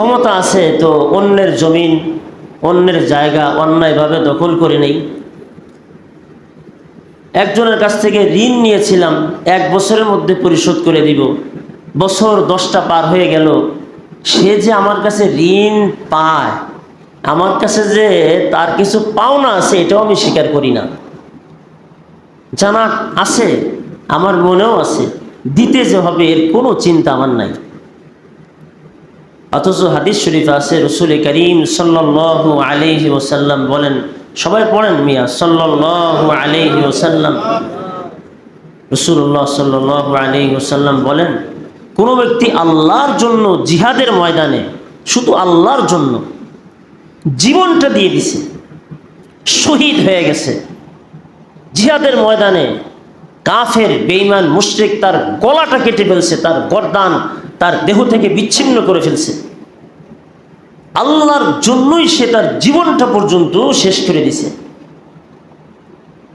ক্ষমতা আছে তো অন্যের জমিন, অন্যের জায়গা অন্যায়ভাবে দখল করে নেই। একজনের কাছ থেকে ঋণ নিয়েছিলাম, এক বছরের মধ্যে পরিশোধ করে দিব। বছর দশটা পার হয়ে গেল। সে যে আমার কাছে ঋণ পায়, আমার কাছে যে তার কিছু পাওনা আছে, এটাও আমি স্বীকার করি না। জানা আছে, আমার মনেও আছে, দিতে যে হবে এর কোনো চিন্তা আমার নাই। অথচ হাদিস শরীফ আছে, রসুল করিম সাল্লাহ আলহি ওসাল্লাম বলেন, সবাই পড়েন মিয়া সাল্লাহ আলহি ওসাল্লাম রসুল্লাহ সাল্লাহ আলহি ওসাল্লাম বলেন, কোনো ব্যক্তি আল্লাহর জন্য জিহাদের ময়দানে শুধু আল্লাহর জন্য জীবনটা দিয়ে দিছে, শহীদ হয়ে গেছে। জিহাদের ময়দানে কাফের বেইমান মুশরিক তার গলাটা কেটে ফেলছে, তার গরদান তার দেহ থেকে বিচ্ছিন্ন করে ফেলছে। আল্লাহর জন্যই সে তার জীবনটা পর্যন্ত শেষ করে দিছে।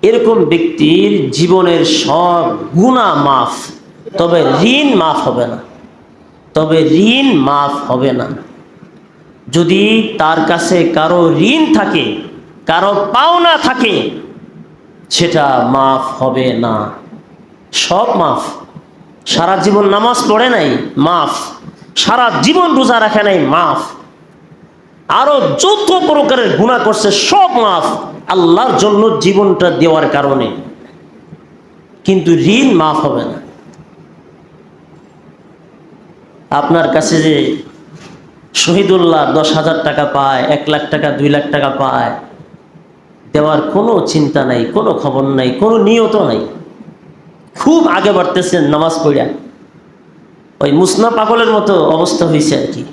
এরকম ব্যক্তির জীবনের সব গুণা মাফ, তবে ঋণ মাফ হবে না। তবে ঋণ মাফ হবে না। যদি তার কাছে কারও ঋণ থাকে, কারও পাওনা থাকে, সেটা মাফ হবে না। সব মাফ। সারা জীবন নামাজ পড়ে নাই, মাফ। সারা জীবন রোজা রাখে নাই, মাফ। আরও যত প্রকারের গুণা করছে, সব মাফ। আল্লাহর জন্য জীবনটা দেওয়ার কারণে। কিন্তু ঋণ মাফ হবে না। আপনার কাছে যে শহীদুল্লাহ দশ হাজার টাকা পায়, এক লাখ টাকা, দুই লাখ টাকা পায়, দেওয়ার কোনো চিন্তা নাই, কোনো খবর নাই, কোনো নিয়ত নাই। খুব আগে বাড়তেছেন নামাজ পড়িয়া। ওই মুসনা পাগলের মতো অবস্থা হয়েছে আর কি।